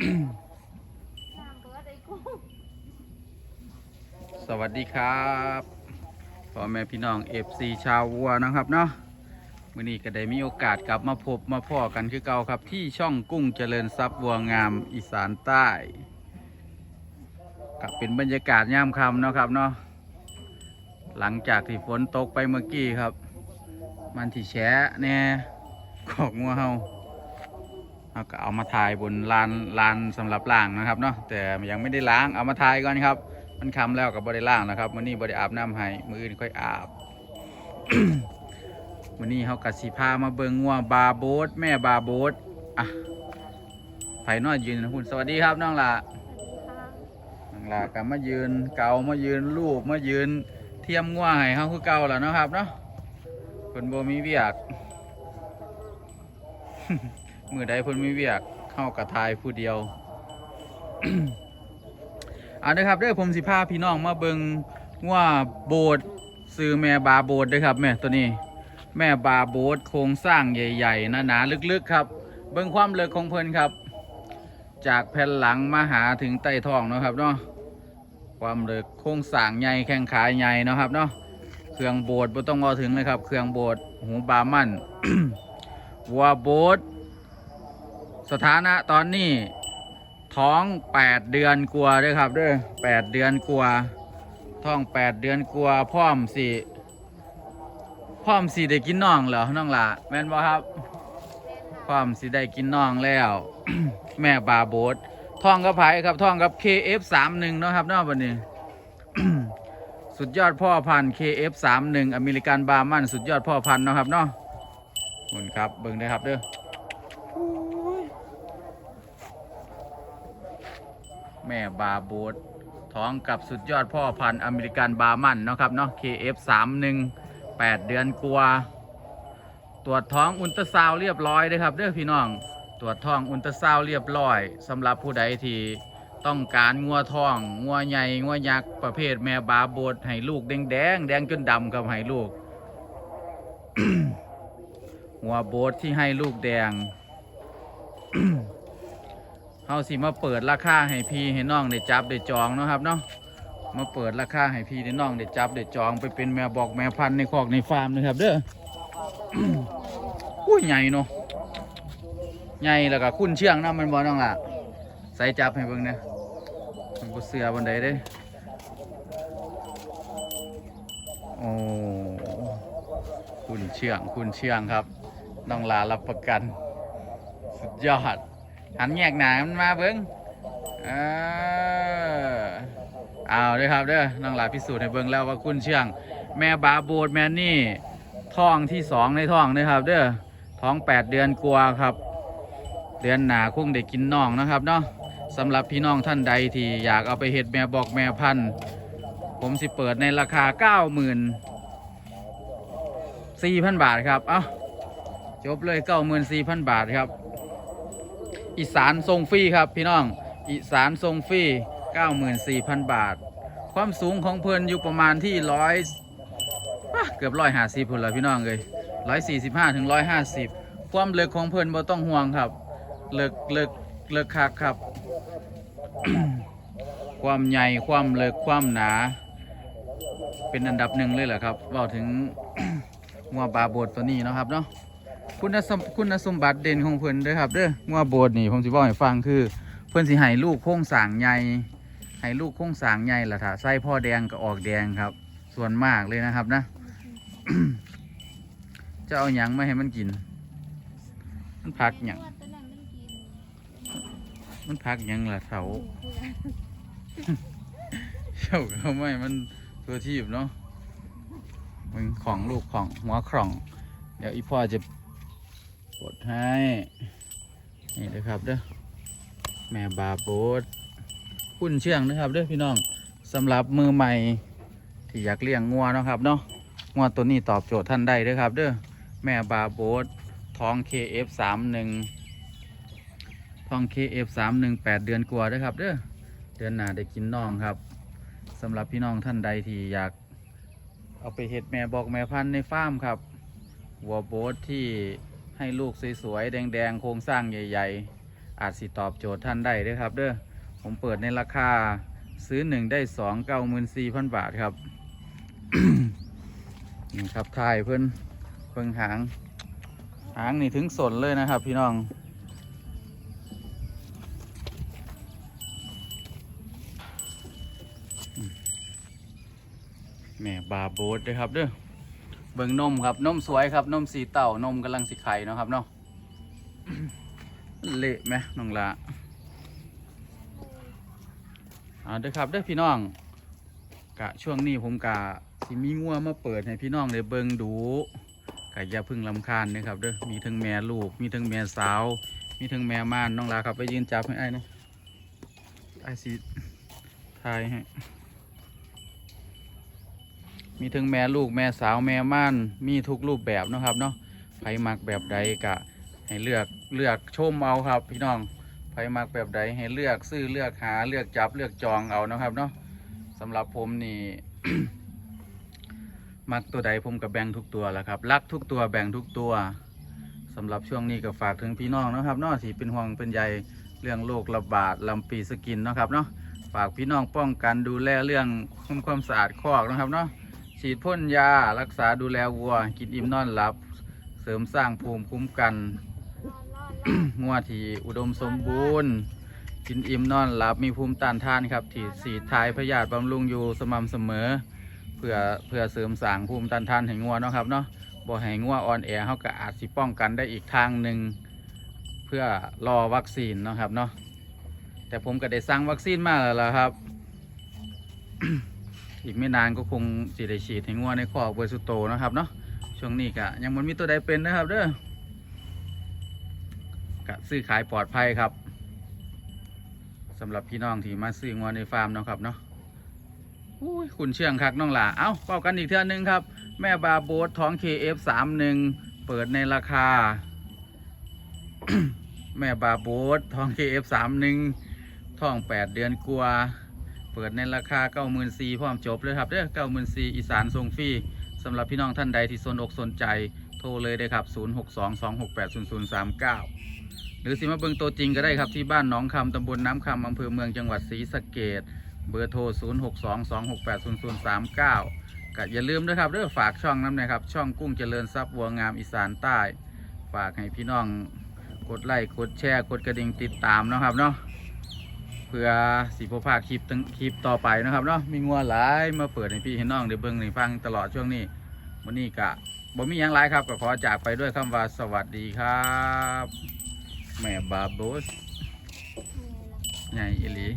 สวัสดีครับพ่อแม่พี่น้องเอฟซีชาววัวนะครับเนาะวันนี้ก็ได้มีโอกาสกลับมาพบมาพ่อกันคือเก่าครับ ที่ช่องกุ้งเจริญทรัพย์วัวงามอีสานใต้กับเป็นบรรยากาศย่ามค่ำนะครับเนาะหลังจากที่ฝนตกไปเมื่อกี้ครับ มันที่แฉะแน่ขอกงัวเฮา เอาก็เอามาถ่ายบนลานลานสำหรับล้างนะครับเนาะแต่ยังไม่ได้ล้างเอามาถ่ายก่อนครับ มันคำแล้วกับบริล่างนะครับมื้อนี้บริอาบน้ำให้มืออื่นค่อยอาบมื้อนี้เขากัสีพามาเบิงงัวบาโบสแม่บาโบสอะไผนอยืนนะคุณสวัสดีครับน้องละน้องละกับมายืนเกามายืนรูปมายืนเทียมงัวให้เขาคือเก่าแล้วเนาะครับเนาะเพิ่นบ่มีเวียก มือใดเพิ่นมีเวียกเข้ากระทายผู้เดียวเอาเด้อครับเด้อผมสิพาพี่น้องมาเบิงว่าโบสถ์ซื้อแม่บาโบสถ์เด้อครับแม่ตัวนี้ แม่บาโบสถ์โครงสร้างใหญ่ๆหนาๆลึกๆครับ เบิงความลึกของเพิ่นครับ จากแผ่นหลังมาหาถึงใต้ท้องนะครับเนาะความลึกโครงสร้างใหญ่แข้งขาใหญ่นะครับเนาะเครื่องโบสถ์บ่ต้องเอถึงเลยครับ เครื่องโบสถ์หูบามันวัวโบสถ์ สถานะตอนนี้ท้องแปดเดือนกลัวด้วยครับเด้วยแปดเดือนกลัวท้องแปดเดือนกลัวพร้อมสิพร้อมสิได้กินน่องเหรอน้องหละแม่นบ่ครับพร้อมสิได้กินน่องแล้ว แม่บาโบดท้องกับไผครับท้องกับ KF31 เนาะครับเนาะวันนี้ สุดยอดพ่อพันธุ์ KF31 อเมริกันบาร์มันสุดยอดพ่อพันธุ์เนาะครับเนาะขอบคุณครับเบิ่งได้ครับเด้อ แม่บาโบดท้องกับสุดยอดพ่อพันธุ์อเมริกันบามันนะครับเนาะ KF31 8 เดือนกว่าตรวจท้องอุลตราซาวด์เรียบร้อยเด้อครับเด้อพี่น้อง ตรวจท้องอุลตราซาวด์เรียบร้อยสำหรับผู้ใดที่ต้องการงัวท้องงัวใหญ่งัวยักษ์ประเภทแม่บาบดให้ลูกแดงแดงแดงจนดำครับให้ลูกงัวโบดที่ให้ลูกแดง เฮาสิมาเปิดราคาให้พี่ให้น้องได้จับได้จองเนาะครับเนาะมาเปิดราคาให้พี่ให้น้องได้จับได้จองไปเป็นแม่บอกแม่พันธุ์ในคอกในฟาร์มนะครับ เด้อ อุ้ยใหญ่เนาะใหญ่แล้วก็คุ้นเชื่องนะมันบ่น้องล่ะใส่จับให้เบิ่งเนี่ยมันบ่เสือบนไดเด้โอ้คุ้นเชื่องคุ้นเชื่องครับ น้องลารับประกัน สุดยอด หันแยกหนามันมาเบิ้งเออเอาเด้อครับเด้อน้องหลาพิสูจน์ให้เบิ้งแล้วว่าคุณเชื่อง แม่บาโบดแม่นี่ท้องที่สองในท้องเด้อครับ เด้อท้องแปดเดือนกว่าครับ เดือนหนาคงได้กินน่องนะครับเนาะสำหรับพี่น้องท่านใดที่อยากเอาไปเห็ดแม่บอกแม่พันธุ์ผมสิเปิดในราคาเก้าหมื่นสี่พันบาทครับ เอ้าจบเลยเก้าหมื่นสี่พันบาทครับ อีสานทรงฟรีครับพี่น้อง อีสานทรงฟรี94,000 บาท ความสูงของเพลินอยู่ประมาณที่ร้อยเกือบร้อยห้าสิบพุ่นละพี่น้องเลยร้อยสี่สิบห้าถึงร้อยห้าสิบความเลึกของเพลินบ่ต้องห่วงครับเลึกเลึกเลึกคักครับ ความใหญ่ความเลึกความหนา เป็นอันดับหนึ่งเลยแหละครับว่าถึงงัวบาโบดตัวนี้นะครับเนาะ คุณสมคุณสมบัติเด่นของเพิ่นเด้อครับเด้องัวโบดนี่ผมสิบอกให้ฟังคือ เพิ่นสิให้ลูกโค้งสางใหญ่ให้ลูกโค้งสางใหญ่ล่ะถ้าใส่พ่อแดงก็ออกแดงครับ ส่วนมากเลยนะครับนะ จะเอาหยังมาให้มันกิน มันพักหยังมันพักหยังล่ะเถาเพื่อนเจ้าไม่มันตัวทีบเนาะมันของลูกของหัวคร่องเดี๋ยวอีพ่อจะ กดให้ นี่เด้อครับเด้อแม่บาโบดคุ้นเชื่องนะครับเด้อพี่น้องสำหรับมือใหม่ที่อยากเลี้ยงงัวนะครับเนาะงัวตัวนี้ตอบโจทย์ท่านได้เด้อครับเด้อแม่บาโบดท้อง KF31 ท้อง KF31 8 เดือนกว่าเด้อครับเด้อเดือนหน้าได้กินน่องครับสำหรับพี่น้องท่านใดที่อยากเอาไปเห็ดแม่บอกแม่พันธุ์ในฟาร์มครับวัวโบสที่ ให้ลูกสวยๆ แดงๆ โครงสร้างใหญ่ ๆ อาจสิตอบโจทย์ท่านได้ด้วยครับเด้อผมเปิดในราคาซื้อหนึ่งได้สองเก้าหมื่นสี่พันบาทครับ นี่ครับทายเพิ่อนเพิ่งหาง หางนี่ถึงสนเลยนะครับพี่น้องแม่บาโบดเลยครับเด้อ เบิ่งนมครับนมสวยครับนมสีเต่านมกำลังสิไข่เนาะครับเนาะเละไหมน้องละเอาเด้อครับเด้อพี่น้องกะช่วงนี้ผมกะสิมีงัวมาเปิดให้พี่น้องได้เบิ่งดูกะอย่าพึ่งลำคาญนะครับเด้อมีทั้งแม่ลูก มีทั้งแม่สาว มีทั้งแม่ม่านน้องลาครับไปยืนจับให้ไอ้นะไอ้สิทายให้ มีทั้งแม่ลูกแม่สาวแม่ม่านมีทุกรูปแบบนะครับเนาะไผมักแบบใดกะให้เลือกเลือกชมเอาครับ พี่น้องไผมักแบบใดให้เลือกซื้อเลือกหาเลือกจับเลือกจองเอานะครับเนาะสำหรับผมนี่มักตัวใดผมก็แบ่งทุกตัวแหละครับรักทุกตัวแบ่งทุกตัวสำหรับช่วงนี้ก็ฝากถึงพี่น้องนะครับเนาะที่เป็นห่วงเป็นใยเรื่องโรคระบาดลำปีสกินนะครับเนาะฝากพี่น้องป้องกันดูแลเรื่องทำความสะอาดคอกนะครับเนาะ ฉีดพ่นยารักษาดูแลวัว กินอิ่มนอนหลับ เสริมสร้างภูมิคุ้มกัน งัวที่อุดมสมบูรณ์ กินอิ่มนอนหลับมีภูมิต้านทานครับที่สีดทายพยาธิบำรุงอยู่สม่ำเสมอ เพื่อเพื่อเสริมสร้างภูมิต้านทานให้งัวเนาะครับเนาะบ่ให้งัวอ่อนแอเขาก็อาจสิป้องกันได้อีกทางหนึ่งเพื่อรอวัคซีนเนาะครับเนาะแต่ผมก็ได้สั่งวัคซีนมาแล้วล่ะครับ อีกไม่นานก็คงสิได้ฉีดให้งัวในคอกเบอร์สุโตนะครับเนาะช่วงนี้กะยังมันมีตัวใดเป็นนะครับเด้อกะซื้อขายปลอดภัยครับสำหรับพี่น้องที่มาซื้องัวในฟาร์มนะครับเนาะอุ้ยคุณเชื่องคักน้องหล่าเอ้าเป้ากันอีกเทื่อนึงครับ แม่บาโบสท้อง KF31 เปิดในราคา แม่บาโบสท้อง KF31 ท้อง 8 เดือนกว่า เปิดในราคา 94,000พร้อมจบเลยครับเด้อ94,000อีสานส่งฟรีสำหรับพี่น้องท่านใดที่สนอกสนใจโทรเลยได้ครับ 0622680039 หรือสิมาเบิงตัวจริงก็ได้ครับที่บ้านหนองคำตำบลน้ำคำอำเภอเมืองจังหวัดศรีสะเกดเบอร์โทร 0622680039ก็อย่าลืมด้วยครับเด้อฝากช่องน้ำนะครับ ช่องกุ้งเจริญทรัพย์วัวงามอีสานใต้ ฝากให้พี่น้องกดไลค์กดแชร์กดกระดิ่งติดตามนะครับเนาะ เพื่อสีโพภาคคลิปตั้งคลิปต่อไปนะครับเนาะมีงัวหลายมาเปิดให้พี่ให้น้องได้เบิ่งได้ฟังตลอดช่วงนี้วันนี้กะบ่มีหยังหลายครับก็ขอจากไปด้วยคำว่าสวัสดีครับ แม่บาโบสไนเอละใหญ่อีหลี